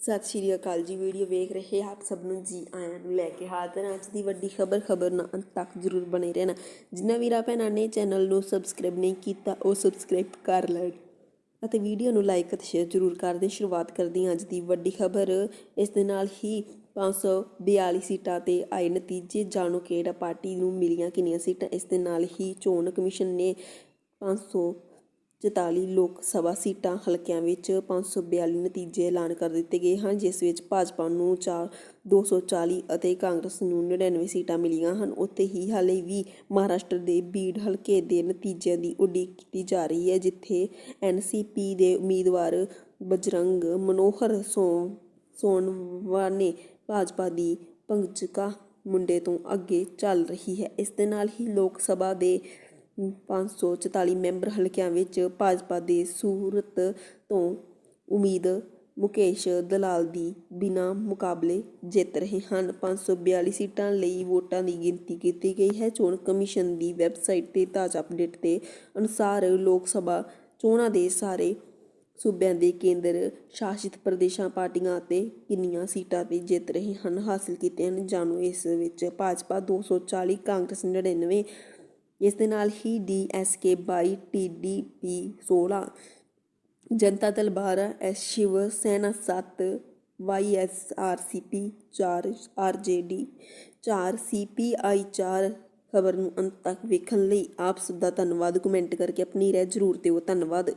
ਸਤਿ ਸ਼੍ਰੀ ਅਕਾਲ ਜੀ, ਵੀਡੀਓ ਵੇਖ ਰਹੇ ਆਪ ਸਭ ਨੂੰ ਜੀ ਆਇਆਂ ਨੂੰ ਲੈ ਕੇ ਹਾਜ਼ਰ ਹਾਂ। ਅੱਜ ਦੀ ਵੱਡੀ ਖਬਰ ਖਬਰ ਨਾਲ ਅੰਤ ਤੱਕ ਜ਼ਰੂਰ ਬਣੇ ਰਹਿਣਾ। ਜਿਨ੍ਹਾਂ ਵੀਰਾਂ ਭੈਣਾਂ ਨੇ ਚੈਨਲ ਨੂੰ ਸਬਸਕ੍ਰਾਈਬ ਨਹੀਂ ਕੀਤਾ, ਉਹ ਸਬਸਕ੍ਰਾਈਬ ਕਰ ਲੈਣ। ਅਤੇ ਵੀਡੀਓ ਨੂੰ ਲਾਈਕ ਅਤੇ ਸ਼ੇਅਰ ਜ਼ਰੂਰ ਕਰਦੇ ਸ਼ੁਰੂਆਤ ਕਰਦੀ ਹਾਂ ਅੱਜ ਦੀ ਵੱਡੀ ਖਬਰ। ਇਸ ਦੇ ਨਾਲ ਹੀ 542 ਸੀਟਾਂ ਤੇ ਆਏ ਨਤੀਜੇ। ਜਾਣੋ ਕਿਹੜਾ ਪਾਰਟੀ ਨੂੰ ਮਿਲੀਆਂ ਕਿੰਨੀਆਂ ਸੀਟਾਂ। ਇਸ ਦੇ ਨਾਲ ਹੀ ਚੋਣ ਕਮਿਸ਼ਨ ਨੇ 544 ਲੋਕ ਸਭਾ ਸੀਟਾਂ ਹਲਕਿਆਂ ਵਿੱਚ 542 ਨਤੀਜੇ ਐਲਾਨ ਕਰ ਦਿੱਤੇ ਗਏ ਹਨ, ਜਿਸ ਵਿੱਚ ਭਾਜਪਾ ਨੂੰ 4 240 ਅਤੇ ਕਾਂਗਰਸ ਨੂੰ 99 ਸੀਟਾਂ ਮਿਲੀਆਂ ਹਨ। ਉੱਥੇ ਹੀ ਹਾਲੇ ਵੀ ਮਹਾਰਾਸ਼ਟਰ ਦੇ ਬੀੜ ਹਲਕੇ ਦੇ ਨਤੀਜਿਆਂ ਦੀ ਉਡੀਕ ਕੀਤੀ ਜਾ ਰਹੀ ਹੈ, ਜਿੱਥੇ ਐਨਸੀਪੀ ਦੇ ਉਮੀਦਵਾਰ ਬਜਰੰਗ ਮਨੋਹਰ ਸੋ ਸੋਨਵਾਰ ਨੇ ਭਾਜਪਾ ਦੀ ਪੰਕਜਕਾ ਮੁੰਡੇ ਤੋਂ ਅੱਗੇ ਚੱਲ ਰਹੀ ਹੈ। ਇਸ ਦੇ ਨਾਲ ਹੀ ਲੋਕ ਸਭਾ ਦੇ 544 ਮੈਂਬਰ ਹਲਕਿਆਂ ਵਿੱਚ ਭਾਜਪਾ ਦੇ ਸੂਰਤ ਤੋਂ ਉਮੀਦ ਮੁਕੇਸ਼ ਦਲਾਲ ਦੀ ਬਿਨਾਂ ਮੁਕਾਬਲੇ ਜਿੱਤ ਰਹੇ ਹਨ। 542 ਸੀਟਾਂ ਲਈ ਵੋਟਾਂ ਦੀ ਗਿਣਤੀ ਕੀਤੀ ਗਈ ਹੈ। ਚੋਣ ਕਮਿਸ਼ਨ ਦੀ ਵੈਬਸਾਈਟ ਤੇ ਤਾਜ਼ਾ ਅਪਡੇਟ ਦੇ ਅਨੁਸਾਰ ਲੋਕ ਸਭਾ ਚੋਣਾਂ ਦੇ ਸਾਰੇ ਸੂਬਿਆਂ ਦੇ ਕੇਂਦਰ ਸ਼ਾਸਿਤ ਪ੍ਰਦੇਸ਼ਾਂ, ਪਾਰਟੀਆਂ ਅਤੇ ਕਿੰਨੀਆਂ ਸੀਟਾਂ ਤੇ ਜਿੱਤ ਰਹੇ ਹਨ ਹਾਸਲ ਕੀਤੇ ਹਨ। ਜਾਣੋ, ਇਸ ਵਿੱਚ ਭਾਜਪਾ 240 ਕਾਂਗਰਸ 99 ਇਸ ਦੇ ਨਾਲ ਹੀ DSK 22 P 16 Janata Dal 12 S Shiv, Sena 7 YSRCP 4 RJD 4 I 4 ਖਬਰ ਨੂੰ ਅੰਤ ਤੱਕ ਵੇਖਣ ਲਈ ਆਪ ਸਭ ਦਾ ਧੰਨਵਾਦ। ਕਮੈਂਟ ਕਰਕੇ ਆਪਣੀ ਰਾਏ ਜ਼ਰੂਰ ਦਿਓ। ਧੰਨਵਾਦ।